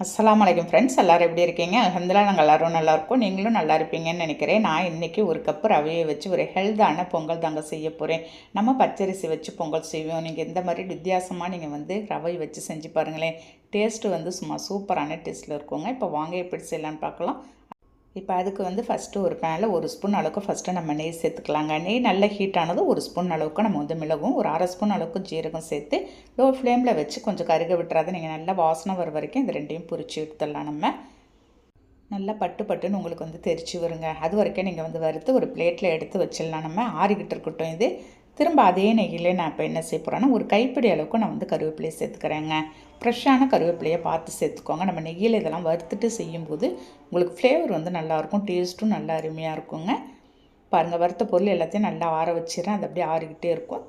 அஸ்ஸலாமு ஃப்ரெண்ட்ஸ் எல்லோரும் எப்படி இருக்கீங்க? அலமதுல்லா நாங்கள் எல்லோரும் நல்லா இருக்கோம். நீங்களும் நல்லா இருப்பீங்கன்னு நினைக்கிறேன். நான் இன்றைக்கி ஒரு கப்பு ரவையை வச்சு ஒரு ஹெல்த்தான பொங்கல் தாங்க செய்ய போகிறேன் நம்ம பச்சரிசி வச்சு பொங்கல் செய்வோம். நீங்கள் இந்த மாதிரி வித்தியாசமாக நீங்கள் வந்து ரவை வச்சு செஞ்சு பாருங்களேன். டேஸ்ட்டு வந்து சும்மா சூப்பரான டேஸ்ட்டில் இருக்குங்க. இப்போ வாங்க எப்படி செய்யலான்னு பார்க்கலாம். இப்போ அதுக்கு வந்து ஃபஸ்ட்டு ஒரு பேனில் ஒரு ஸ்பூன் அளவுக்கு ஃபஸ்ட்டு நம்ம நெய் சேர்த்துக்கலாங்க. நெய் நல்ல ஹீட் ஆனதும் ஒரு ஸ்பூன் அளவுக்கு நம்ம வந்து மிளகும் ஒரு அரை ஸ்பூன் அளவுக்கு ஜீரகம் சேர்த்து லோ ஃப்ளேமில் வச்சு கொஞ்சம் கருக விட்டுறாது நீங்கள் நல்லா வாசனை வர வரைக்கும் இந்த ரெண்டையும் பொரிச்சு எடுத்துடலாம் நம்ம. நல்லா பட்டு பட்டுன்னு உங்களுக்கு வந்து தெரிச்சு வருங்க. அது வரைக்கும் நீங்கள் வந்து வறுத்து ஒரு பிளேட்டில் எடுத்து வச்சிடலாம் நம்ம. ஆறிக்கிட்டு இருக்கட்டும் இது. திரும்ப அதே நெய்யிலே நான் இப்போ என்ன செய்ய போகிறேன்னா ஒரு கைப்பிடி அளவுக்கு நான் வந்து கருவேப்பிலையை சேர்த்துக்கிறேங்க. ஃப்ரெஷ்ஷான கருவேப்பிலையை பார்த்து சேர்த்துக்கோங்க. நம்ம நெய்யில் இதெல்லாம் வறுத்துட்டு செய்யும்போது உங்களுக்கு ஃப்ளேவர் வந்து நல்லாயிருக்கும் டேஸ்ட்டும் நல்லா அருமையாக இருக்குங்க. பாருங்கள் வறுத்த பொருள் எல்லாத்தையும் நல்லா ஆற வச்சிடறேன். அது அப்படியே ஆறிக்கிட்டே இருக்கும்.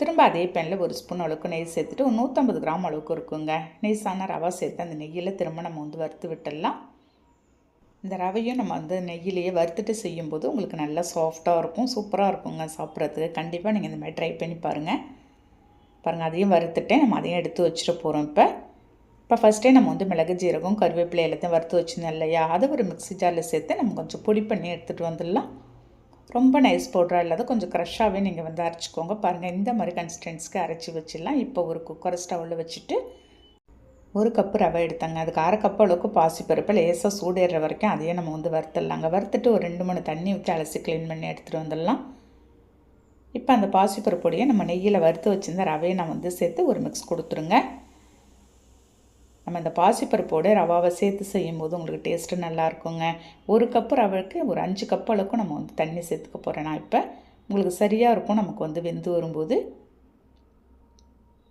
திரும்ப அதே பேனில் ஒரு ஸ்பூன் அளவுக்கு நெய் சேர்த்துட்டு ஒரு நூற்றம்பது கிராம் அளவுக்கு இருக்குங்க. நெய் சாண ரவா சேர்த்து அந்த நெய்யில் திரும்ப நம்ம வந்து வறுத்து விட்டுடலாம். இந்த ரவையும் நம்ம வந்து நெய்யிலேயே வறுத்துட்டு செய்யும்போது உங்களுக்கு நல்லா சாஃப்டாக இருக்கும் சூப்பராக இருக்குங்க சாப்பிட்றதுக்கு. கண்டிப்பாக நீங்கள் இந்த மாதிரி ட்ரை பண்ணி பாருங்கள் பாருங்கள் அதையும் வறுத்துட்டேன். நம்ம அதையும் எடுத்து வச்சுட்டு போகிறோம் இப்போ. இப்போ ஃபஸ்ட்டே நம்ம வந்து மிளகு ஜீரகம் கருவேப்பிலை எல்லாத்தையும் வறுத்து வச்சுருந்தோம் இல்லையா? அதை ஒரு மிக்ஸி ஜாரில் சேர்த்து நம்ம கொஞ்சம் பொடி பண்ணி எடுத்துகிட்டு வந்துடலாம். ரொம்ப நைஸ் பவுடராக இல்லாத கொஞ்சம் க்ரஷ்ஷாகவே நீங்கள் வந்து அரைச்சிக்கோங்க. பாருங்கள் இந்த மாதிரி கன்சிஸ்டன்ஸ்க்கு அரைச்சி வச்சிடலாம். இப்போ ஒரு குக்கர் ஸ்டவ்வில் வச்சுட்டு ஒரு கப்பு ரவை எடுத்தாங்க. அதுக்கு அரை கப்பு அளவுக்கு பாசிப்பருப்பு லேசாக சூடேற வரைக்கும் அதையே நம்ம வந்து வறுத்துடலாங்க. வறுத்துட்டு ஒரு ரெண்டு மூணு தண்ணி ஊற்றி அலசி க்ளீன் பண்ணி எடுத்துகிட்டு வந்துடலாம். இப்போ அந்த பாசிப்பருப்பொடியை நம்ம நெய்யில் வறுத்து வச்சுருந்த ரவையை நான் வந்து சேர்த்து ஒரு மிக்ஸ் கொடுத்துருங்க. நம்ம இந்த பாசிப்பருப்போடு ரவாவை சேர்த்து செய்யும்போது உங்களுக்கு டேஸ்ட்டு நல்லா இருக்குங்க. ஒரு கப்பு ரவைக்கு ஒரு அஞ்சு கப் அளவுக்கு நம்ம வந்து தண்ணி சேர்த்துக்க போகிறேன் நான் இப்போ. உங்களுக்கு சரியாக இருக்கும். நமக்கு வந்து வெந்து வரும்போது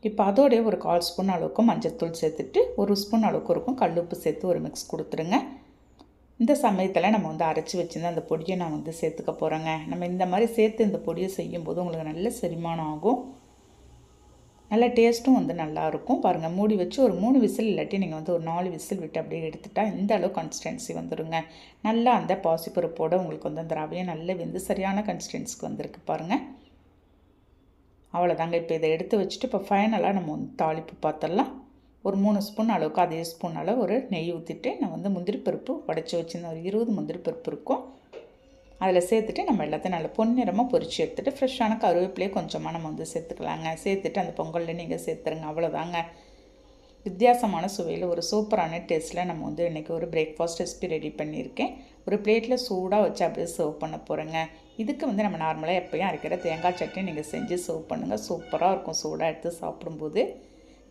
இப்போ அதோடைய ஒரு கால் ஸ்பூன் அளவுக்கு மஞ்சத்தூள் சேர்த்துட்டு ஒரு ஸ்பூன் அளவுக்கு இருக்கும் கல்லுப்பு சேர்த்து ஒரு மிக்ஸ் கொடுத்துருங்க. இந்த சமயத்தில் நம்ம வந்து அரைச்சி வச்சுருந்த அந்த பொடியை நான் வந்து சேர்த்துக்க போகிறேங்க நம்ம இந்த மாதிரி சேர்த்து இந்த பொடியை செய்யும்போது உங்களுக்கு நல்ல செரிமானம் ஆகும். நல்ல டேஸ்ட்டும் வந்து நல்லாயிருக்கும் பாருங்கள் மூடி வச்சு ஒரு மூணு விசில் இல்லாட்டி நீங்கள் வந்து ஒரு நாலு விசில் விட்டு அப்படியே எடுத்துட்டால் இந்த அளவு கன்சிஸ்டன்சி வந்துடுங்க நல்லா அந்த பாசிப்பருப்போடு உங்களுக்கு வந்து அந்த ரவையை நல்ல வெந்து சரியான கன்சிஸ்டன்சிக்கு வந்திருக்கு பாருங்கள் அவ்வளோதாங்க. இப்போ இதை எடுத்து வச்சுட்டு இப்போ ஃபைனலாக நம்ம வந்து தாளிப்பு பார்த்துடலாம் ஒரு மூணு ஸ்பூன் அளவுக்கு அதே ஸ்பூன் அளவு ஒரு நெய் ஊற்றிட்டு நான் வந்து முந்திரி பருப்பு உடச்சி வச்சுருந்த ஒரு இருபது முந்திரி பருப்பு இருக்கும். அதில் சேர்த்துட்டு நம்ம எல்லாத்தையும் நல்லா பொன்னிறமாக பொறிச்சு எடுத்துகிட்டு ஃப்ரெஷ்ஷான கருவேப்பிலையே கொஞ்சமாக நம்ம வந்து சேர்த்துக்கலாங்க. சேர்த்துட்டு அந்த பொங்கலில் நீங்கள் சேர்த்துருங்க. அவ்வளோதாங்க. வித்தியாசமான சுவையில் ஒரு சூப்பரான டேஸ்ட்டில் நம்ம வந்து இன்றைக்கி ஒரு பிரேக்ஃபாஸ்ட் ரெசிபி ரெடி பண்ணியிருக்கேன். ஒரு பிளேட்டில் சூடாக வச்சு அப்படியே சர்வ் பண்ண போகிறேங்க இதுக்கு வந்து நம்ம நார்மலாக எப்போயும் அரைக்கிற தேங்காய் சட்னி நீங்கள் செஞ்சு சர்வ் பண்ணுங்கள் சூப்பராக இருக்கும். சூடாக எடுத்து சாப்பிடும்போது.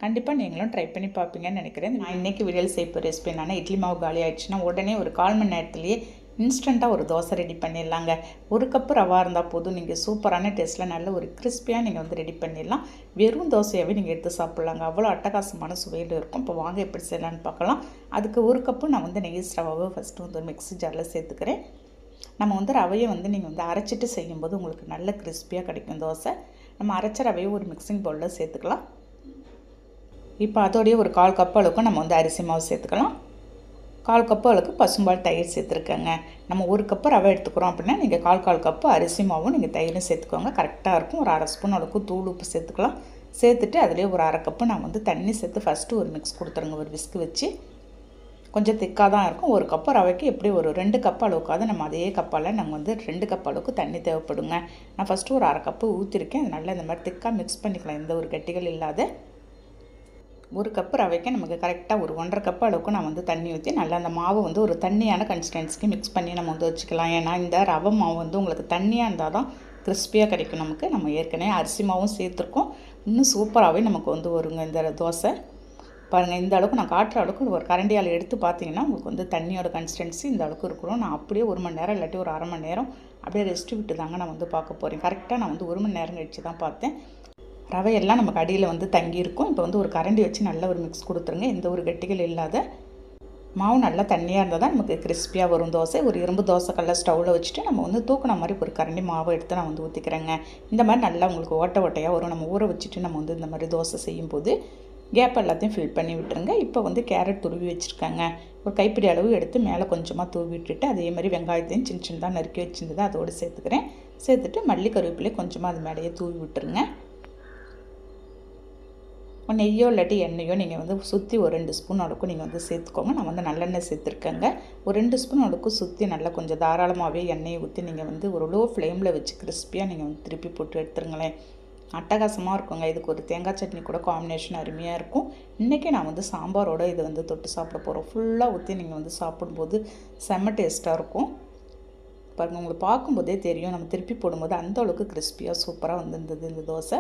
கண்டிப்பாக நீங்களும் ட்ரை பண்ணி பார்ப்பீங்கன்னு நினைக்கிறேன். நான் இன்றைக்கி விரியல் செய்ப்ப ரெசிபி என்னன்னா இட்லி மாவு காலி ஆயிடுச்சுன்னா உடனே ஒரு கால் மணி நேரத்துலேயே இன்ஸ்டண்ட்டாக ஒரு தோசை ரெடி பண்ணிடலாங்க. ஒரு கப்பு ரவா இருந்தால் போதும். நீங்கள் சூப்பரான டேஸ்ட்டில் நல்ல ஒரு கிறிஸ்பியாக நீங்கள் வந்து ரெடி பண்ணிடலாம். வெறும் தோசையாகவே நீங்கள் எடுத்து சாப்பிட்லாங்க. அவ்வளோ அட்டகாசமான சுவையில் இருக்கும். இப்போ வாங்க எப்படி செய்யலான்னு பார்க்கலாம். அதுக்கு ஒரு கப்பு நான் வந்து நெய் ரவாவை ஃபஸ்ட்டு வந்து ஒரு மிக்ஸி ஜாரில் சேர்த்துக்கிறேன். நம்ம வந்து ரவையை வந்து நீங்கள் வந்து அரைச்சிட்டு செய்யும்போது உங்களுக்கு நல்ல கிறிஸ்பியாக கிடைக்கும் தோசை. நம்ம அரைச்ச ரவையை ஒரு மிக்சிங் பவுலில் சேர்த்துக்கலாம். இப்போ அதோடைய ஒரு கால் கப் அளவுக்கு நம்ம வந்து அரிசி மாவு சேர்த்துக்கலாம். கால் கப்பு அளவுக்கு பசும்பால் தயிர் சேர்த்துருக்கேங்க. நம்ம ஒரு கப்பு ரவை எடுத்துக்கிறோம் அப்படின்னா நீங்கள் கால் கால் கப்பு அரிசி மாவும் நீங்கள் தயிரும் சேர்த்துக்கோங்க. கரெக்டாக இருக்கும். ஒரு அரை ஸ்பூன் அளவுக்கு தூள் உப்பு சேர்த்துக்கலாம். சேர்த்துட்டு அதிலே ஒரு அரை கப்பு நான் வந்து தண்ணி சேர்த்து ஃபஸ்ட்டு ஒரு மிக்ஸ் கொடுத்துருங்க. ஒரு விஸ்க்கு வச்சு. கொஞ்சம் திக்காக தான் இருக்கும். ஒரு கப்பு ரவைக்கு எப்படி ஒரு ரெண்டு கப் அளவுக்காவது நம்ம அதே கப்பால் நாங்கள் வந்து ரெண்டு கப் அளவுக்கு தண்ணி தேவைப்படுங்க. நான் ஃபஸ்ட்டு ஒரு அரை கப்பு ஊற்றிருக்கேன் நல்லா இந்த மாதிரி திக்காக மிக்ஸ் பண்ணிக்கலாம். எந்த ஒரு கட்டிகள் இல்லாத. ஒரு கப்பு ரவைக்கு நமக்கு கரெக்டாக ஒரு ஒன்றரை கப் அளவுக்கு நான் வந்து தண்ணி ஊற்றி நல்லா அந்த மாவு வந்து ஒரு தண்ணியான கன்சிஸ்டன்சிக்கு மிக்ஸ் பண்ணி நம்ம வந்து வச்சுக்கலாம். ஏன்னா இந்த ரவை மாவு வந்து உங்களுக்கு தண்ணியாக இருந்தால் தான் கிறிஸ்பியாக கிடைக்கும் நமக்கு. நம்ம ஏற்கனவே அரிசி மாவும் சேர்த்துருக்கோம். இன்னும் சூப்பராகவே நமக்கு வந்து வருங்க இந்த தோசை. பாருங்கள் இந்த அளவுக்கு நான் காட்டுற அளவுக்கு ஒரு கரண்டியால் எடுத்து பார்த்தீங்கன்னா உங்களுக்கு வந்து தண்ணியோட கன்சிஸ்டன்சி இந்த அளவுக்கு இருக்கணும். நான் அப்படியே ஒரு மணி நேரம் இல்லாட்டி ஒரு அரை மணி நேரம் அப்படியே ரெஸ்ட் விட்டு தாங்க நான் வந்து பார்க்க போகிறேன் கரெக்டாக நான் வந்து ஒரு மணி நேரம் கழிச்சு தான் பார்த்தேன். ரவையெல்லாம் நமக்கு அடியில் வந்து தங்கியிருக்கும். இப்போ வந்து ஒரு கரண்டி வச்சு நல்ல ஒரு மிக்ஸ் கொடுத்துருங்க. எந்த ஒரு கெட்டிகள் இல்லாத. மாவு நல்லா தண்ணியாக இருந்தால் தான் நமக்கு கிறிஸ்பியாக வரும் தோசை. ஒரு இரும்பு தோசை ஸ்டவ்வில் வச்சுட்டு நம்ம வந்து தூக்கின மாதிரி ஒரு கரண்டி மாவை எடுத்து நான் வந்து ஊற்றிக்கிறேங்க இந்த மாதிரி நல்லா உங்களுக்கு ஓட்ட ஓட்டையாக வரும். நம்ம ஊற வச்சுட்டு நம்ம வந்து இந்த மாதிரி தோசை செய்யும்போது கேப் எல்லாத்தையும் ஃபில் பண்ணி விட்டுருங்க. இப்போ வந்து கேரட் துருவி வச்சுருக்காங்க. ஒரு கைப்பிடி அளவு எடுத்து மேலே கொஞ்சமாக தூவி விட்டுட்டு அதே மாதிரி வெங்காயத்தையும் சின்ன சின்னதாக நறுக்கி வச்சுருந்தது அதோடு சேர்த்துக்கிறேன். சேர்த்துட்டு மல்லி கருவேப்பிலையும் கொஞ்சமாக அது மேலேயே தூவி விட்டுருங்க. நெய்யோ இல்லாட்டி எண்ணெயோ நீங்கள் வந்து சுற்றி ஒரு ரெண்டு ஸ்பூன் அளவுக்கு நீங்கள் வந்து சேர்த்துக்கோங்க. நான் வந்து நல்லெண்ணெய் சேர்த்துருக்கேங்க. ஒரு ரெண்டு ஸ்பூன் அளவுக்கு சுற்றி நல்லா கொஞ்சம் தாராளமாகவே எண்ணெயை ஊற்றி நீங்கள் வந்து ஒரு லோ ஃப்ளேமில் வச்சு கிறிஸ்பியாக நீங்கள் வந்து திருப்பி போட்டு எடுத்துருங்களேன். அட்டகாசமாக இருக்குங்க. இதுக்கு ஒரு தேங்காய் சட்னி கூட காம்பினேஷன் அருமையாக இருக்கும். இன்றைக்கி நான் வந்து சாம்பாரோட இதை வந்து தொட்டு சாப்பிட போகிறோம் ஃபுல்லாக ஊற்றி நீங்கள் வந்து சாப்பிடும்போது செம்ம டேஸ்ட்டாக இருக்கும். பாருங்கள் உங்களை பார்க்கும்போதே தெரியும். நம்ம திருப்பி போடும்போது அந்த அளவுக்கு கிறிஸ்பியாக சூப்பராக வந்துருந்தது இந்த தோசை.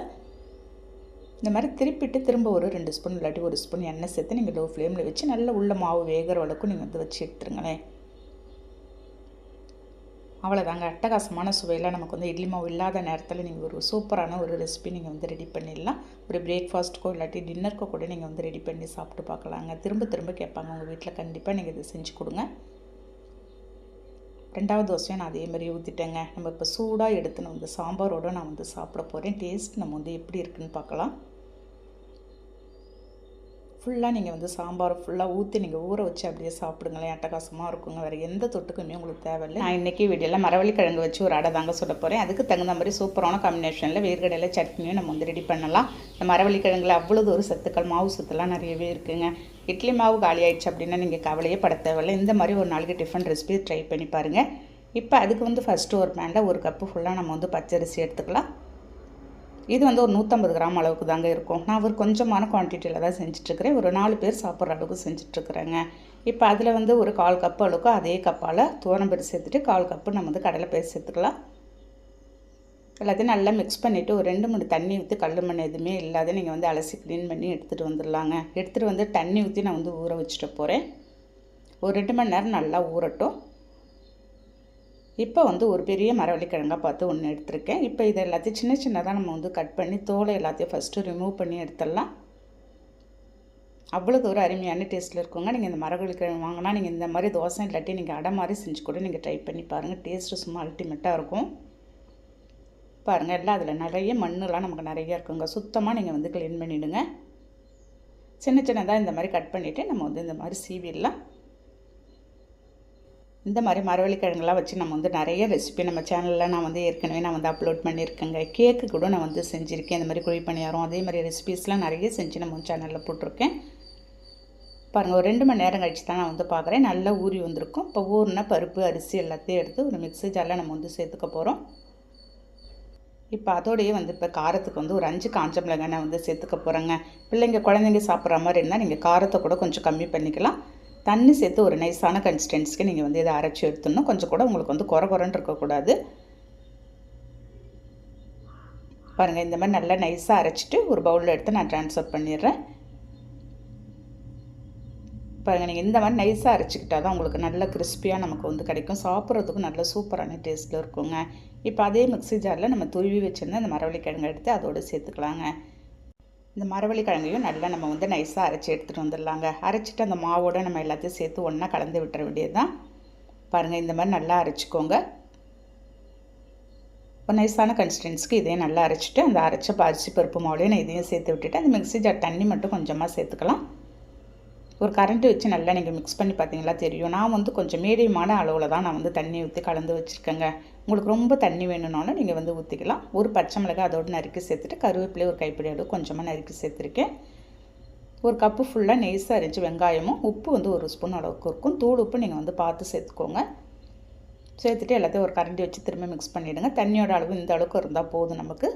இந்த மாதிரி திருப்பிட்டு திரும்ப ஒரு ரெண்டு ஸ்பூன் இல்லாட்டி ஒரு ஸ்பூன் எண்ணெய் சேர்த்து நீங்கள் லோ ஃப்ளேமில் வச்சு நல்லா உள்ள மாவு வேகிற அளவுக்கு நீங்கள் வந்து வச்சு எடுத்துருங்களேன். அவ்வளோதாங்க அட்டகாசமான சுவையில் நமக்கு வந்து இட்லி மாவு இல்லாத நேரத்தில் நீங்கள் ஒரு சூப்பரான ஒரு ரெசிபி நீங்கள் வந்து ரெடி பண்ணிடலாம். ஒரு பிரேக்ஃபாஸ்ட்டுக்கோ இல்லாட்டி டின்னருக்கோ கூட நீங்கள் வந்து ரெடி பண்ணி சாப்பிட்டு பார்க்கலாங்க. திரும்ப திரும்ப கேட்பாங்க உங்கள் வீட்டில் கண்டிப்பாக நீங்கள் இதை செஞ்சு கொடுங்க. ரெண்டாவது தோசையும் நான் அதே மாதிரி ஊற்றிட்டேங்க நம்ம இப்போ சூடாக எடுத்து நான் வந்து சாம்பாரோடு நான் வந்து சாப்பிட போகிறேன் டேஸ்ட் நம்ம வந்து எப்படி இருக்குன்னு பார்க்கலாம். ஃபுல்லாக நீங்கள் வந்து சாம்பார் ஃபுல்லாக ஊற்றி நீங்கள் ஊற வச்சு அப்படியே சாப்பிடுங்களேன். அட்டகாசமாக இருக்குங்க. வேறு எந்த தொட்டுக்குமே உங்களுக்கு தேவையில்லை. நான் இன்றைக்கி வீடியோவில் மரவள்ளி கிழங்கு வச்சு ஒரு அடை தாங்க சொல்ல போகிறேன் அதுக்கு தகுந்த மாதிரி சூப்பரான காம்பினேஷனில் வேர்கடையில் சட்னியும் நம்ம வந்து ரெடி பண்ணலாம். இந்த மரவள்ளி கிழங்குல அவ்வளோ ஒரு சத்துக்கள் மாவு சத்துலாம் நிறையவே இருக்குங்க. இட்லி மாவு காலி ஆயிடுச்சு அப்படின்னா நீங்கள் கவலையே பட தேவையில்லை. இந்த மாதிரி ஒரு நாளைக்கு டிஃபன் ரெசிபி ட்ரை பண்ணி பாருங்கள் இப்போ அதுக்கு வந்து ஃபஸ்ட்டு ஒரு பேனில் ஒரு கப்பு ஃபுல்லாக நம்ம வந்து பச்சரிசி எடுத்துக்கலாம். இது வந்து ஒரு நூற்றம்பது கிராம் அளவுக்கு தாங்க இருக்கும். நான் ஒரு கொஞ்சமான குவான்டிட்டியில் தான் செஞ்சிட்ருக்கிறேன். ஒரு நாலு பேர் சாப்பிட்ற அளவுக்கு செஞ்சிட்ருக்குறேங்க. இப்போ அதில் வந்து ஒரு கால் கப்பு அளவுக்கு அதே கப்பால் துவரம்பருப்பு சேர்த்துட்டு கால் கப்பு நம்ம வந்து கடலைப்பயிர் சேர்த்துக்கலாம். எல்லாத்தையும் நல்லா மிக்ஸ் பண்ணிவிட்டு ஒரு ரெண்டு மூணு தண்ணி ஊற்றி கல் மண் எதுவுமே இல்லாத நீங்கள் வந்து அலசி க்ளீன் பண்ணி எடுத்துகிட்டு வந்துடலாங்க. எடுத்துகிட்டு வந்து தண்ணி ஊற்றி நான் வந்து ஊற வச்சுட்டு போகிறேன் ஒரு ரெண்டு மணி நேரம் நல்லா ஊறட்டும். இப்போ வந்து ஒரு பெரிய மரவள்ளிக்கிழங்காக பார்த்து ஒன்று எடுத்திருக்கேன். இப்போ இதை எல்லாத்தையும் சின்ன சின்னதாக நம்ம வந்து கட் பண்ணி தோலை எல்லாத்தையும் ஃபஸ்ட்டு ரிமூவ் பண்ணி எடுத்துடலாம். அவ்வளோ தூரம் அருமையான டேஸ்ட்டில் இருக்குங்க. நீங்கள் இந்த மரவள்ளிக்கிழங்கு வாங்கினா நீங்கள் இந்த மாதிரி தோசை இல்லாட்டி நீங்கள் அடை மாதிரி செஞ்சு கூட நீங்கள் ட்ரை பண்ணி பாருங்கள் டேஸ்ட்டு சும்மா அல்டிமேட்டாக இருக்கும். பாருங்கள் எல்லாம் அதில் நிறைய மண்ணெலாம் நமக்கு நிறைய இருக்குங்க. சுத்தமாக நீங்கள் வந்து க்ளீன் பண்ணிவிடுங்க சின்ன சின்னதாக இந்த மாதிரி கட் பண்ணிவிட்டு நம்ம வந்து இந்த மாதிரி சீவிடலாம். இந்த மாதிரி மரவள்ளிக்கிழங்குலாம் வச்சு நம்ம வந்து நிறைய ரெசிபி நம்ம சேனலில் நான் வந்து ஏற்கனவே நான் வந்து அப்லோட் பண்ணியிருக்கேங்க. கேக்கு கூட நான் வந்து செஞ்சுருக்கேன். இந்த மாதிரி குழி பணியாரம் அதே மாதிரி ரெசிபீஸ்லாம் நிறைய செஞ்சு நம்ம சேனலில் போட்டிருக்கேன். பாருங்கள் ஒரு ரெண்டு மணி நேரம் கழிச்சு தான் நான் வந்து பார்க்குறேன். நல்லா ஊறி வந்திருக்கும். இப்போ ஊறினா பருப்பு அரிசி எல்லாத்தையும் எடுத்து ஒரு மிக்ஸி ஜாரில் நம்ம வந்து சேர்த்துக்க போகிறோம் இப்போ அதோடையே வந்து இப்போ காரத்துக்கு வந்து ஒரு அஞ்சு காஞ்ச மிளகாய் நான் வந்து சேர்த்துக்க போகிறேங்க பிள்ளைங்க குழந்தைங்க சாப்பிட்ற மாதிரி இருந்தால் நீங்கள் காரத்தை கூட கொஞ்சம் கம்மி பண்ணிக்கலாம். தண்ணி சேர்த்து ஒரு நைஸான கன்சிஸ்டன்ஸ்க்கு நீங்கள் வந்து இதை அரைச்சி எடுத்துடணும். கொஞ்சம் கூட உங்களுக்கு வந்து குறை குறைன்னு இருக்கக்கூடாது. பாருங்கள் இந்த மாதிரி நல்லா நைஸாக அரைச்சிட்டு ஒரு பவுலில் எடுத்து நான் ட்ரான்ஸ்ஃபர் பண்ணிடுறேன். பாருங்கள் நீங்கள் இந்த மாதிரி நைஸாக அரைச்சிக்கிட்டால் தான் உங்களுக்கு நல்ல கிறிஸ்பியாக நமக்கு வந்து கிடைக்கும். சாப்பிட்றதுக்கும் நல்ல சூப்பரான டேஸ்ட்டில் இருக்குங்க. இப்போ அதே மிக்ஸி ஜாரில் நம்ம துருவி வச்சுருந்தா இந்த மரவள்ளி கிழங்கு எடுத்து அதோடு சேர்த்துக்கலாங்க. இந்த மரவள்ளி கிழங்கையும் நல்லா நம்ம வந்து நைஸாக அரைச்சி எடுத்துகிட்டு வந்துடலாங்க. அரைச்சிட்டு அந்த மாவோடு நம்ம எல்லாத்தையும் சேர்த்து ஒன்றா கலந்து விட்டுற வேண்டியது தான் பாருங்கள் இந்த மாதிரி நல்லா அரைச்சிக்கோங்க. இப்போ நைஸான கன்சிஸ்டன்ஸ்க்கு இதையும் நல்லா அரைச்சிட்டு அந்த அரைச்ச அரிசி பருப்பு மாவுலையும் நான் இதையும் சேர்த்து விட்டுட்டு அந்த மிக்ஸி ஜார் தண்ணி மட்டும் கொஞ்சமாக சேர்த்துக்கலாம். ஒரு கரண்ட்டு வச்சு நல்லா நீங்கள் மிக்ஸ் பண்ணி பார்த்தீங்களா தெரியும். நான் வந்து கொஞ்சம் மீடியமான அளவில் தான் நான் வந்து தண்ணி ஊற்றி கலந்து வச்சுருக்கேங்க. உங்களுக்கு ரொம்ப தண்ணி வேணும்னாலும் நீங்கள் வந்து ஊற்றிக்கலாம் ஒரு பச்சை மிளகாய் அதோடு நறுக்கி சேர்த்துட்டு கருவேப்பிலையை ஒரு கைப்பிடி அளவு கொஞ்சமாக நறுக்கி சேர்த்துருக்கேன். ஒரு கப்பு ஃபுல்லாக நெய்ஸாக அரைஞ்சி வெங்காயமும் உப்பு வந்து ஒரு ஸ்பூன் அளவுக்கு இருக்கும். தூள் உப்பு நீங்கள் வந்து பார்த்து சேர்த்துக்கோங்க. சேர்த்துட்டு எல்லாத்தையும் ஒரு கரண்டி வச்சு திரும்ப மிக்ஸ் பண்ணிவிடுங்க தண்ணியோட அளவு இந்த அளவுக்கு இருந்தால் போதும் நமக்கு.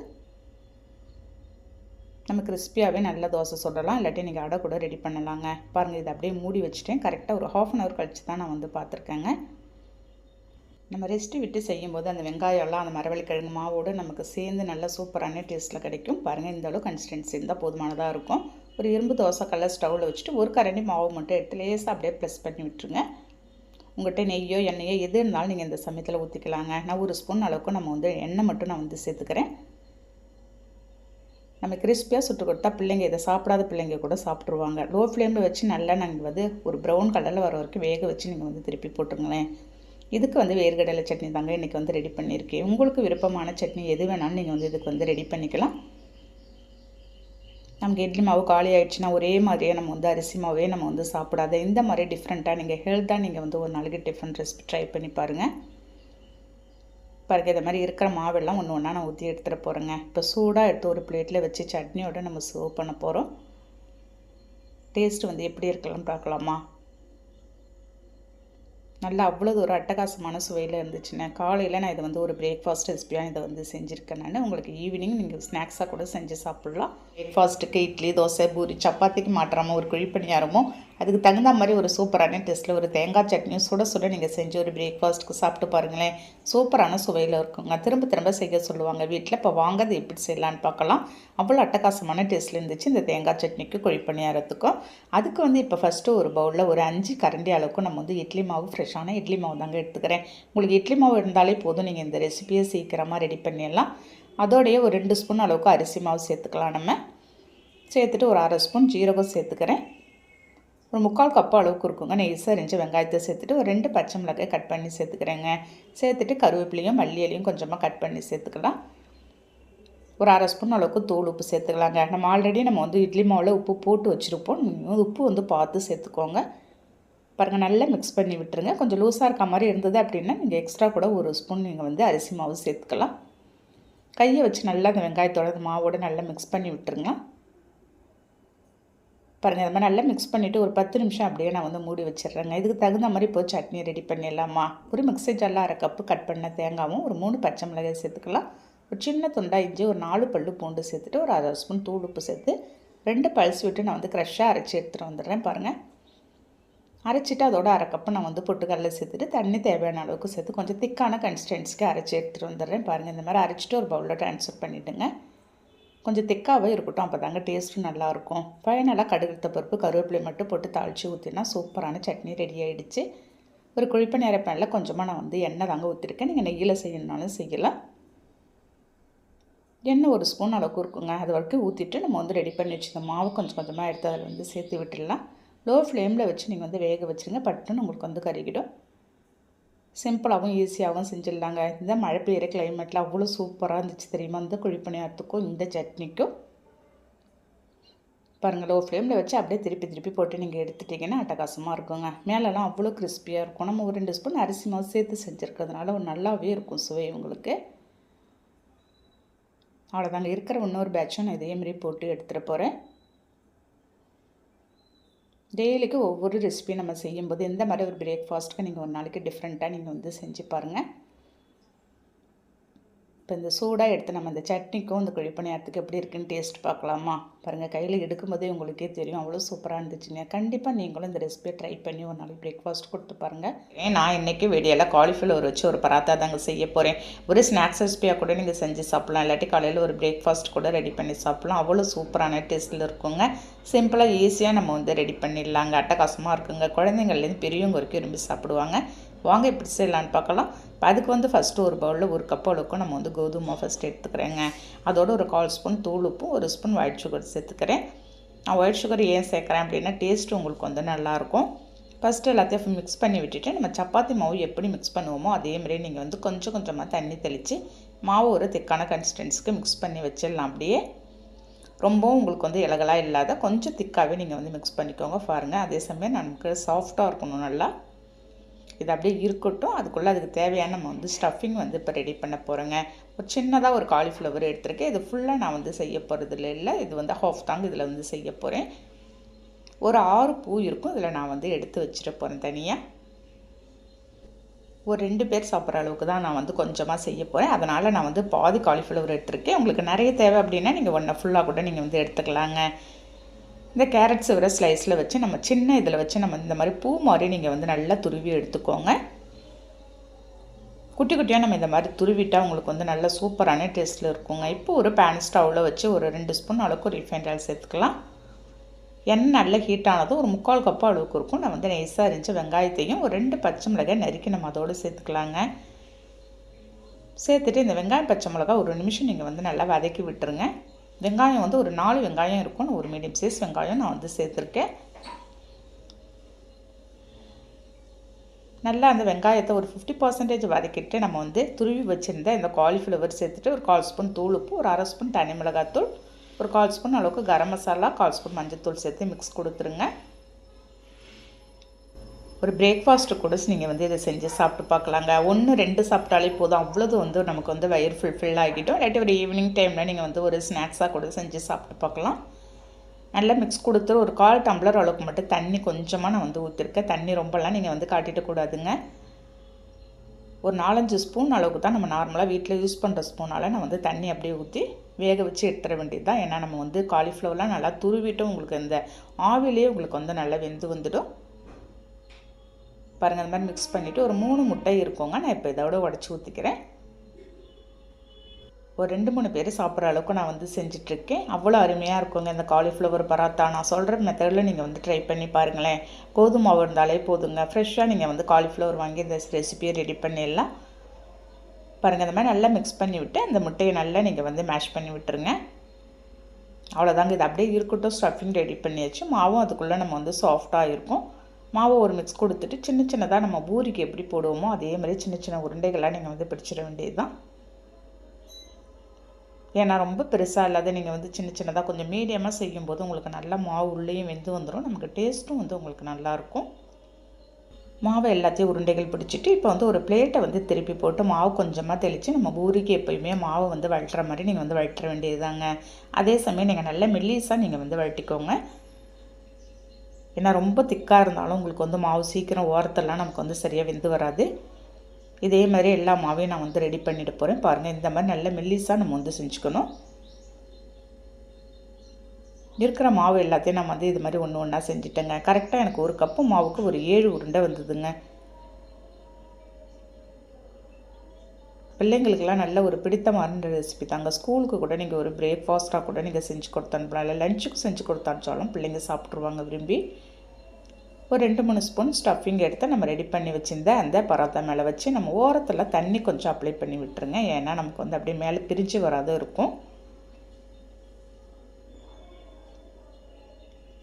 நம்ம கிறிஸ்பியாகவே நல்ல தோசை சுடலாம். இல்லாட்டி நீங்கள் அடை கூட ரெடி பண்ணலாங்க. பாருங்கள் இதை அப்படியே மூடி வச்சுட்டேன். கரெக்டாக ஒரு ஹாஃப் அன் ஹவர் கழிச்சு தான் நான் வந்து பார்த்துருக்கேங்க. நம்ம ரெஸ்ட்டு விட்டு செய்யும்போது அந்த வெங்காயம்லாம் அந்த மரவள்ளிக்கிழங்கு மாவோடு நமக்கு சேர்ந்து நல்ல சூப்பரான டேஸ்ட்டில் கிடைக்கும். பாருங்கள் இந்த அளவு கன்சிஸ்டன்சி இருந்தால் போதுமானதாக இருக்கும். ஒரு இரும்பு தோசை கல்ல ஸ்டவ்வில் வச்சுட்டு ஒரு கரண்டி மாவு மட்டும் எடுத்து லேசாக அப்படியே ப்ளஸ் பண்ணி விட்டுருங்க. உங்கள்கிட்ட நெய்யோ எண்ணெயோ எது இருந்தாலும் நீங்கள் இந்த சமயத்தில் ஊற்றிக்கலாங்க நான் ஒரு ஸ்பூன் அளவுக்கு நம்ம வந்து எண்ணெய் மட்டும் நான் வந்து சேர்த்துக்கிறேன். நம்ம கிறிஸ்பியாக சுட்டு கொடுத்தா பிள்ளைங்க இதை சாப்பிடாத பிள்ளைங்க கூட சாப்பிட்ருவாங்க லோ ஃப்ளேமில் வச்சு நல்லா நாங்கள் வந்து ஒரு ப்ரௌன் கலரில் வர வரைக்கும் வேக வச்சு நீங்கள் வந்து திருப்பி போட்டுருங்களேன். இதுக்கு வந்து வேர்கடலை சட்னி தாங்க இன்றைக்கி வந்து ரெடி பண்ணியிருக்கேன். உங்களுக்கு விருப்பமான சட்னி எது வேணாலும் நீங்கள் வந்து இதுக்கு வந்து ரெடி பண்ணிக்கலாம். நமக்கு இட்லி மாவு காலி ஆயிடுச்சுன்னா ஒரே மாதிரியே நம்ம வந்து அரிசி மாவே நம்ம வந்து சாப்பிடாத இந்த மாதிரி டிஃப்ரெண்ட்டாக நீங்கள் ஹெல்த்தாக நீங்கள் வந்து ஒரு நாளைக்கு டிஃப்ரெண்ட் ரெசிபி ட்ரை பண்ணி பாருங்கள் பாருங்கள் இந்த மாதிரி இருக்கிற மாவெல்லாம் ஒன்று ஒன்றா நான் ஊற்றி எடுத்துகிட்டு போகிறேங்க இப்போ சூடாக எடுத்து ஒரு பிளேட்டில் வச்சு சட்னியோடு நம்ம சர்வ் பண்ண போகிறோம் டேஸ்ட் வந்து எப்படி இருக்கலாம்னு பார்க்கலாமா? நல்லா அவ்வளோது ஒரு அட்டகாசமான சுவையில் இருந்துச்சுன்னா காலையில் நான் இதை வந்து ஒரு பிரேக்ஃபாஸ்ட் ரெசிபியாக இதை வந்து செஞ்சுருக்கேன் நான். உங்களுக்கு ஈவினிங் நீங்கள் ஸ்நாக்ஸாக கூட செஞ்சு சாப்பிட்லாம். பிரேக்ஃபாஸ்ட்டுக்கு இட்லி தோசை பூரி சப்பாத்திக்கு மாற்றாமல் ஒரு குழிப்பணியாரமும் அதுக்கு தகுந்த மாதிரி ஒரு சூப்பரான டெஸ்ட்டில் ஒரு தேங்காய் சட்னியும் சுட சுட நீங்கள் செஞ்சு ஒரு பிரேக்ஃபாஸ்ட்டுக்கு சாப்பிட்டு பாருங்களேன். சூப்பரான சுவையில் இருக்குங்க. திரும்ப திரும்ப செய்ய சொல்லுவாங்க. வீட்டில் இப்போ வாங்க அது எப்படி செய்யலான்னு பார்க்கலாம் அவ்வளோ அட்டகாசமான டேஸ்ட்டில் இருந்துச்சு இந்த தேங்காய் சட்னிக்கு குழிப்பணியாரத்துக்கும் அதுக்கு வந்து இப்போ ஃபஸ்ட்டு ஒரு பவுலில் ஒரு அஞ்சு கரண்டி அளவுக்கு நம்ம வந்து இட்லி மாவு ஃப்ரெஷ்ஷான இட்லி மாவு தாங்க எடுத்துக்கிறேன். உங்களுக்கு இட்லி மாவு இருந்தாலே போதும். நீங்கள் இந்த ரெசிபியை சீக்கிரமாக ரெடி பண்ணிடலாம். அதோடைய ஒரு ரெண்டு ஸ்பூன் அளவுக்கு அரிசி மாவு சேர்த்துக்கலாம் நம்ம. சேர்த்துட்டு ஒரு அரை ஸ்பூன் ஜீரகம் சேர்த்துக்கிறேன். ஒரு முக்கால் கப்பு அளவுக்கு இருக்குங்க. நெய்ஸாக அரிஞ்சு வெங்காயத்தை சேர்த்துட்டு ஒரு ரெண்டு பச்சை மிளகாய் கட் பண்ணி சேர்த்துக்கிறேங்க. சேர்த்துட்டு கருவேப்பிலையும் மல்லியிலையும் கொஞ்சமாக கட் பண்ணி சேர்த்துக்கலாம். ஒரு அரை ஸ்பூன் அளவுக்கு தூள் உப்பு சேர்த்துக்கலாங்க. நம்ம ஆல்ரெடி நம்ம வந்து இட்லி மாவில் உப்பு போட்டு வச்சுருப்போம். உப்பு வந்து பார்த்து சேர்த்துக்கோங்க. பாருங்கள் நல்லா மிக்ஸ் பண்ணி விட்டுருங்க. கொஞ்சம் லூஸாக இருக்க மாதிரி இருந்தது அப்படின்னா நீங்கள் எக்ஸ்ட்ரா கூட ஒரு ஸ்பூன் நீங்கள் வந்து அரிசி மாவு சேர்த்துக்கலாம். கையை வச்சு நல்லா அந்த வெங்காயத்தோட அந்த மாவோடு நல்லா மிக்ஸ் பண்ணி விட்டுருங்க. பாருங்கள் இந்த மாதிரி நல்லா மிக்ஸ் பண்ணிவிட்டு ஒரு பத்து நிமிஷம் அப்படியே நான் வந்து மூடி வச்சிடுறேங்க. இதுக்கு தகுந்த மாதிரி இப்போ சட்னி ரெடி பண்ணிடலாமா? ஒரு மிக்ஸி ஜாரில் அரை கப்பு கட் பண்ண தேங்காவும் ஒரு மூணு பச்சை மிளகாய் சேர்த்துக்கலாம். ஒரு சின்ன துண்டாக இஞ்சி ஒரு நாலு பல்லு பூண்டு சேர்த்துட்டு ஒரு அரை ஸ்பூன் தூள் உப்பு சேர்த்து ரெண்டு பல்ஸ் விட்டு நான் வந்து க்ரெஷ்ஷாக அரைச்சி எடுத்துகிட்டு வந்துடுறேன் பாருங்கள் அரைச்சிட்டு அதோட அரை கப்பு நான் வந்து பொட்டுக்கடலை சேர்த்துட்டு தண்ணி தேவையான அளவுக்கு சேர்த்து கொஞ்சம் திக்கான கன்சிஸ்டன்சிக்கு அரைச்சி எடுத்துகிட்டு வந்துடுறேன் பாருங்கள் இந்த மாதிரி அரைச்சிட்டு ஒரு பவுலில் ட்ரான்ஸ்ஃபர் பண்ணிவிட்டுங்க கொஞ்சம் திக்காகவே இருக்கட்டும். அப்போ தாங்க டேஸ்ட்டும் நல்லாயிருக்கும் ஃபைனலாக கடுகுத்த பருப்பு கருவேப்பிலை மட்டும் போட்டு தாளித்து ஊற்றினா சூப்பரான சட்னி ரெடி ஆகிடுச்சு ஒரு குழிப்ப நேரப்பேனில் கொஞ்சமாக நான் வந்து எண்ணெய் தாங்க ஊற்றிருக்கேன் நீங்கள் நெய்யில் செய்யணுனாலும் செய்யலாம். எண்ணெய் ஒரு ஸ்பூன் அளவுக்கு இருக்குங்க. அது வரைக்கும் ஊற்றிட்டு நம்ம வந்து ரெடி பண்ணி வச்சுருந்த மாவு கொஞ்சம் கொஞ்சமாக எடுத்து அதில் வந்து சேர்த்து விட்டுடலாம். லோ ஃப்ளேமில் வச்சு நீங்கள் வந்து வேக வச்சுருங்க. பட்டுன்னு உங்களுக்கு வந்து கருகிடும். சிம்பிளாகவும் ஈஸியாகவும் செஞ்சிடலாங்க. இந்த மழை பெய்கிற கிளைமேட்டில் அவ்வளோ சூப்பராக இருந்துச்சு தெரியுமா? இந்த குழிப்பணியாரத்துக்கும் இந்த சட்னிக்கும். பாருங்கள் லோ ஃப்ளேமில் வச்சு அப்படியே திருப்பி திருப்பி போட்டு நீங்கள் எடுத்துட்டிங்கன்னா அட்டகாசமாக இருக்குங்க. மேலெலாம் அவ்வளோ கிறிஸ்பியாக இருக்கும். நம்ம ஒரு ரெண்டு ஸ்பூன் அரிசி மாவு சேர்த்து செஞ்சுருக்கிறதுனால ஒரு நல்லாவே இருக்கும் சுவை உங்களுக்கு. அவ்வளோதாங்க. இருக்கிற இன்னொரு பேட்சும் நான் இதே மாதிரி போட்டு எடுத்துகிட்டு போகிறேன் டெய்லிக்கு ஒவ்வொரு ரெசிபியும் நம்ம செய்யும்போது எந்த மாதிரி ஒரு பிரேக்ஃபாஸ்ட்டுக்கு நீங்கள் ஒரு நாளைக்கு டிஃப்ரெண்ட்டாக நீங்கள் வந்து செஞ்சு பாருங்கள் இப்போ இந்த சூடாக எடுத்து நம்ம இந்த சட்னிக்கும் இந்த குழிப்பணியாரத்துக்கு எப்படி இருக்குன்னு டேஸ்ட் பார்க்கலாமா? பாருங்கள் கையில் எடுக்கும்போதே உங்களுக்கே தெரியும். அவ்வளோ சூப்பராக இருந்துச்சுங்க கண்டிப்பாக நீங்களும் இந்த ரெசிபியை ட்ரை பண்ணி ஒரு நாளைக்கு பிரேக்ஃபாஸ்ட் கொடுத்து பாருங்கள் ஏன் நான் இன்றைக்கி வீடியோவில் காலிஃப்ளவர் வச்சு ஒரு பராத்தா தாங்க செய்ய போகிறேன் ஒரு ஸ்நாக்ஸ் ரெசிபியாக கூட நீங்கள் செஞ்சு சாப்பிட்லாம். இல்லாட்டி காலையில் ஒரு பிரேக்ஃபாஸ்ட் கூட ரெடி பண்ணி சாப்பிட்லாம். அவ்வளோ சூப்பரான டேஸ்ட்டில் இருக்குங்க. சிம்பிளாக ஈஸியாக நம்ம வந்து ரெடி பண்ணிடலாங்க. அட்டகாசமாக இருக்குங்க. குழந்தைங்கள்லேருந்து பெரியவங்க வரைக்கும் விரும்பி சாப்பிடுவாங்க. வாங்க எப்படி செய்யலான்னு பார்க்கலாம். இப்போ அதுக்கு வந்து ஃபஸ்ட்டு ஒரு பவுலில் ஒரு கப் அளவுக்கு நம்ம வந்து கோதுமை ஃபஸ்ட் எடுத்துக்கிறேங்க. அதோட ஒரு கால் ஸ்பூன் தூள் உப்பும் ஒரு ஸ்பூன் ஒயிட் சுகர் சேர்த்துக்கிறேன். நான் ஒயிட் சுகர் ஏன் சேர்க்குறேன் அப்படின்னா டேஸ்ட்டு உங்களுக்கு வந்து நல்லாயிருக்கும். ஃபஸ்ட்டு எல்லாத்தையும் மிக்ஸ் பண்ணி விட்டுட்டு நம்ம சப்பாத்தி மாவு எப்படி மிக்ஸ் பண்ணுவோமோ அதேமாதிரி நீங்கள் வந்து கொஞ்சம் கொஞ்சமாக தண்ணி தெளித்து மாவு ஒரு திக்கான கன்சிஸ்டன்ஸுக்கு மிக்ஸ் பண்ணி வச்சிடலாம் அப்படியே. ரொம்பவும் உங்களுக்கு வந்து இலகலாக இல்லாத கொஞ்சம் திக்காகவே நீங்கள் வந்து மிக்ஸ் பண்ணிக்கோங்க பாருங்கள் அதே சமயம் நமக்கு சாஃப்டாக இருக்கணும் நல்லா. இது அப்படியே இருக்கட்டும். அதுக்குள்ளே அதுக்கு தேவையான நம்ம வந்து ஸ்டஃபிங் வந்து இப்போ ரெடி பண்ண போகிறோங்க ஒரு சின்னதாக ஒரு காலிஃப்ளவர் எடுத்திருக்கேன். இது ஃபுல்லாக நான் வந்து செய்ய போகிறதுல இல்லை. இது வந்து ஹாஃப் தாங்க இதில் வந்து செய்ய போகிறேன் ஒரு ஆறு பூ இருக்கும். இதில் நான் வந்து எடுத்து வச்சுட்டு போகிறேன் தனியாக ஒரு ரெண்டு பேர் சாப்பிட்ற அளவுக்கு தான் நான் வந்து கொஞ்சமாக செய்ய போகிறேன் அதனால் நான் வந்து பாதி காலிஃப்ளவர் எடுத்திருக்கேன். உங்களுக்கு நிறைய தேவை அப்படின்னா நீங்கள் ஒன்றை ஃபுல்லாக கூட நீங்கள் வந்து எடுத்துக்கலாங்க. இந்த கேரட் வர ஸ்லைஸில் வச்சு நம்ம சின்ன இதில் வச்சு நம்ம இந்த மாதிரி பூ மாதிரி நீங்கள் வந்து நல்லா துருவி எடுத்துக்கோங்க. குட்டி குட்டியாக நம்ம இந்த மாதிரி துருவிட்டால் உங்களுக்கு வந்து நல்ல சூப்பரான டேஸ்ட்டில் இருக்குங்க. இப்போ ஒரு பேன் ஸ்டவ்வில் வச்சு ஒரு ரெண்டு ஸ்பூன் அளவுக்கு ரீஃபைண்ட் ஆயில் சேர்த்துக்கலாம். எண்ணெய் நல்லா ஹீட் ஆனதும் ஒரு முக்கால் கப்பு அளவுக்கு இருக்கும். நான் வந்து நைஸாக அரிஞ்ச வெங்காயத்தையும் ஒரு ரெண்டு பச்சை மிளகாய் நறுக்கி நம்ம அதோடு சேர்த்துக்கலாங்க. சேர்த்துட்டு இந்த வெங்காயம் பச்சை மிளகாய் ஒரு நிமிஷம் நீங்கள் வந்து நல்லா வதக்கி விட்டுருங்க. வெங்காயம் வந்து ஒரு நாலு வெங்காயம் இருக்கும் ஒரு மீடியம் சைஸ் வெங்காயம் நான் வந்து சேர்த்துருக்கேன். நல்லா அந்த வெங்காயத்தை ஒரு ஃபிஃப்டி பர்சன்டேஜ் வதக்கிட்டு நம்ம வந்து துருவி வச்சுருந்த இந்த காலிஃப்ளவர் சேர்த்துட்டு ஒரு கால் ஸ்பூன் தூள் உப்பு ஒரு அரை ஸ்பூன் தனி மிளகாத்தூள் ஒரு கால் ஸ்பூன் அளவுக்கு கரம் மசாலா கால் ஸ்பூன் மஞ்சள் சேர்த்து மிக்ஸ் கொடுத்துருங்க. ஒரு பிரேக்ஃபாஸ்ட்டு கூட நீங்கள் வந்து இதை செஞ்சு சாப்பிட்டு பார்க்கலாங்க. ஒன்று ரெண்டு சாப்பிட்டாலே போதும். அவ்வளோது வந்து நமக்கு வந்து வயிறு ஃபுல்ஃபில் ஆகிட்டோம். இல்லாட்டி ஒரு ஈவினிங் டைமில் நீங்கள் வந்து ஒரு ஸ்நாக்ஸாக கூட செஞ்சு சாப்பிட்டு பார்க்கலாம். நல்லா மிக்ஸ் கொடுத்து ஒரு கால் டம்ளர் அளவுக்கு மட்டும் தண்ணி கொஞ்சமாக நான் வந்து ஊற்றிருக்கேன் தண்ணி ரொம்பலாம் நீங்கள் வந்து காட்டிட்டு கூடாதுங்க. ஒரு நாலஞ்சு ஸ்பூன் அளவுக்கு தான் நம்ம நார்மலாக வீட்டில் யூஸ் பண்ணுற ஸ்பூனால் நான் வந்து தண்ணி அப்படியே ஊற்றி வேக வச்சு எடுத்துட வேண்டியது தான் ஏன்னா நம்ம வந்து காலிஃப்ளவர்லாம் நல்லா துருவிட்டு உங்களுக்கு இந்த ஆவிலே உங்களுக்கு வந்து நல்லா வெந்து வந்துடும். பாருங்கள் அந்த மாதிரி மிக்ஸ் பண்ணிவிட்டு ஒரு மூணு முட்டை இருக்குங்க. நான் இப்போ இதோட உடச்சி ஊற்றிக்கிறேன் ஒரு ரெண்டு மூணு பேர் சாப்பிட்ற அளவுக்கு நான் வந்து செஞ்சிட்ருக்கேன். அவ்வளோ அருமையாக இருக்குங்க இந்த காலிஃப்ளவர் பராத்தா நான் சொல்கிற மெத்தடில் நீங்கள் வந்து ட்ரை பண்ணி பாருங்களேன். கோதுமை மாவு இருந்தாலே போதுங்க. ஃப்ரெஷ்ஷாக நீங்கள் வந்து காலிஃப்ளவர் வாங்கி இந்த ரெசிபியை ரெடி பண்ணிடலாம். பாருங்கள் இந்த மாதிரி நல்லா மிக்ஸ் பண்ணி விட்டு அந்த முட்டையை நல்லா நீங்கள் வந்து மேஷ் பண்ணி விட்டுருங்க. அவ்வளோதாங்க இது அப்படியே இருக்கட்டும். ஸ்டஃபிங் ரெடி பண்ணியாச்சு. மாவும் அதுக்குள்ளே நம்ம வந்து சாஃப்டாக இருக்கும். மாவை ஒரு மிக்ஸ் கொடுத்துட்டு சின்ன சின்னதாக நம்ம பூரிக்கு எப்படி போடுவோமோ அதே மாதிரி சின்ன சின்ன உருண்டைகளாக நீங்கள் வந்து பிடிச்சிட வேண்டியது தான் ஏன்னா ரொம்ப பெருசாக இல்லாத நீங்கள் வந்து சின்ன சின்னதாக கொஞ்சம் மீடியமாக செய்யும்போது உங்களுக்கு நல்லா மாவு உள்ளேயும் வெந்து வந்துடும் நமக்கு டேஸ்ட்டும் வந்து உங்களுக்கு நல்லாயிருக்கும் மாவை எல்லாத்தையும் உருண்டைகள் பிடிச்சிட்டு இப்போ வந்து ஒரு பிளேட்டை வந்து திருப்பி போட்டு மாவு கொஞ்சமாக தெளித்து நம்ம பூரிக்கு எப்போயுமே மாவை வந்து வழட்டுற மாதிரி நீங்கள் வந்து வழட்டுற வேண்டியது தாங்க அதே சமயம் நீங்கள் நல்ல மெல்லிஸாக நீங்கள் வந்து வழட்டிக்கோங்க ஏன்னா ரொம்ப திக்காக இருந்தாலும் உங்களுக்கு வந்து மாவு சீக்கிரம் ஓரத்தெல்லாம் நமக்கு வந்து சரியாக வெந்து வராது. இதே மாதிரி எல்லா மாவையும் நான் வந்து ரெடி பண்ணிட்டு போகிறேன் பாருங்கள் இந்த மாதிரி நல்ல மெல்லிஸாக நம்ம வந்து செஞ்சுக்கணும். இருக்கிற மாவு எல்லாத்தையும் நான் வந்து இது மாதிரி ஒன்று ஒன்றா செஞ்சுட்டேங்க. கரெக்டாக எனக்கு ஒரு கப்பு மாவுக்கு ஒரு ஏழு உருண்டை வந்ததுங்க. பிள்ளைங்களுக்கெல்லாம் நல்ல ஒரு பிடித்தமான ரெசிபி தாங்க ஸ்கூலுக்கு கூட நீங்கள் ஒரு பிரேக்ஃபாஸ்ட்டாக கூட நீங்கள் செஞ்சு கொடுத்து அனுப்பலாம். இல்லை லஞ்சுக்கு செஞ்சு கொடுத்தாச்சாலும் பிள்ளைங்க சாப்பிட்ருவாங்க விரும்பி. ஒரு ரெண்டு மூணு ஸ்பூன் ஸ்டஃபிங் எடுத்து நம்ம ரெடி பண்ணி வச்சுருந்த அந்த பரோட்டா மேலே வச்சு நம்ம ஓரத்தில் தண்ணி கொஞ்சம் அப்ளை பண்ணி விட்டுருங்க. ஏன்னா நமக்கு வந்து அப்படியே மேலே பிரிஞ்சு வராது இருக்கும்.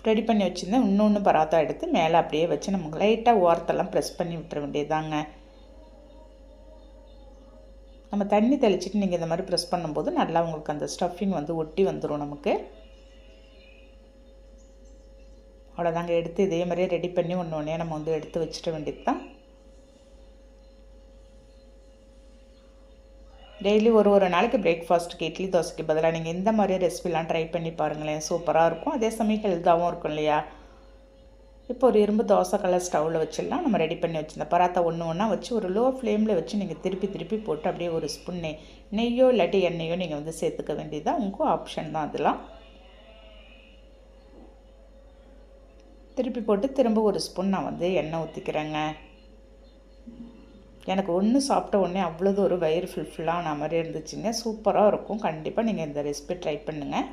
ரெடி பண்ணி வச்சுருந்தேன் இன்னொன்று பராத்தா எடுத்து மேலே அப்படியே வச்சு நமக்கு லைட்டாக ஓரத்தெல்லாம் ப்ரெஸ் பண்ணி விட்டுற வேண்டியதாங்க நம்ம தண்ணி தெளிச்சிட்டு நீங்கள் இந்த மாதிரி ப்ரெஸ் பண்ணும்போது நல்லா உங்களுக்கு அந்த ஸ்டஃபிங் வந்து ஒட்டி வந்துடும் நமக்கு. அவ்வளோதாங்க எடுத்து இதே மாதிரியே ரெடி பண்ணி ஒன்று ஒன்றே நம்ம வந்து எடுத்து வச்சுட்ட வேண்டியது தான் டெய்லி ஒரு ஒரு நாளைக்கு பிரேக்ஃபாஸ்ட்டுக்கு இட்லி தோசைக்கு பதிலாக நீங்கள் இந்த மாதிரி ரெசிபிலாம் ட்ரை பண்ணி பாருங்களேன். சூப்பராக இருக்கும். அதே சமயம் ஹெல்த்தாகவும் இருக்கும் இல்லையா? இப்போ ஒரு இரும்பு தோசை கலர் ஸ்டவ்வில் வச்சிடலாம். நம்ம ரெடி பண்ணி வச்சுருந்த பராத்தா ஒன்று ஒன்றா வச்சு ஒரு லோ ஃப்ளேமில் வச்சு நீங்கள் திருப்பி திருப்பி போட்டு அப்படியே ஒரு ஸ்பூன் நெய் நெய்யோ இல்லாட்டி எண்ணெயோ நீங்கள் வந்து சேர்த்துக்க வேண்டியதாக உங்கள் ஆப்ஷன் தான் அதெல்லாம். திருப்பி போட்டு திரும்ப ஒரு ஸ்பூன் நான் வந்து எண்ணெய் ஊற்றிக்கிறேங்க எனக்கு ஒன்று சாப்பிட்ட உடனே அவ்வளோது ஒரு வயிறு ஃபுல்ஃபுல்லாக ஆன மாதிரி இருந்துச்சுங்க. சூப்பராக இருக்கும். கண்டிப்பாக நீங்கள் இந்த ரெசிபி ட்ரை பண்ணுங்கள்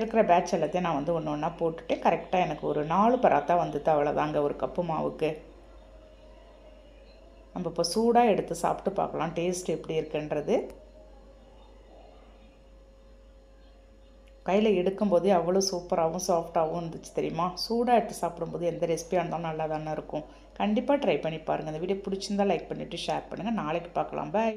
இருக்கிற பேட்ச் எல்லாத்தையும் நான் வந்து ஒன்று ஒன்றா போட்டுட்டு கரெக்டாக எனக்கு ஒரு நாலு பராத்தா வந்துது அவ்வளோதாங்க ஒரு கப்பு மாவுக்கு. நம்ம இப்போ சூடாக எடுத்து சாப்பிட்டு பார்க்கலாம். டேஸ்ட் எப்படி இருக்குன்றது. கையில் எடுக்கும்போதே அவ்வளோ சூப்பராகவும் சாஃப்டாகவும் இருந்துச்சு தெரியுமா? சூடாக எடுத்து சாப்பிடும்போது எந்த ரெசிபியாக இருந்தாலும் நல்லா தானே இருக்கும். கண்டிப்பாக ட்ரை பண்ணி பாருங்கள் இந்த வீடியோ பிடிச்சிருந்தால் லைக் பண்ணிவிட்டு ஷேர் பண்ணுங்கள் நாளைக்கு பார்க்கலாம். பாய்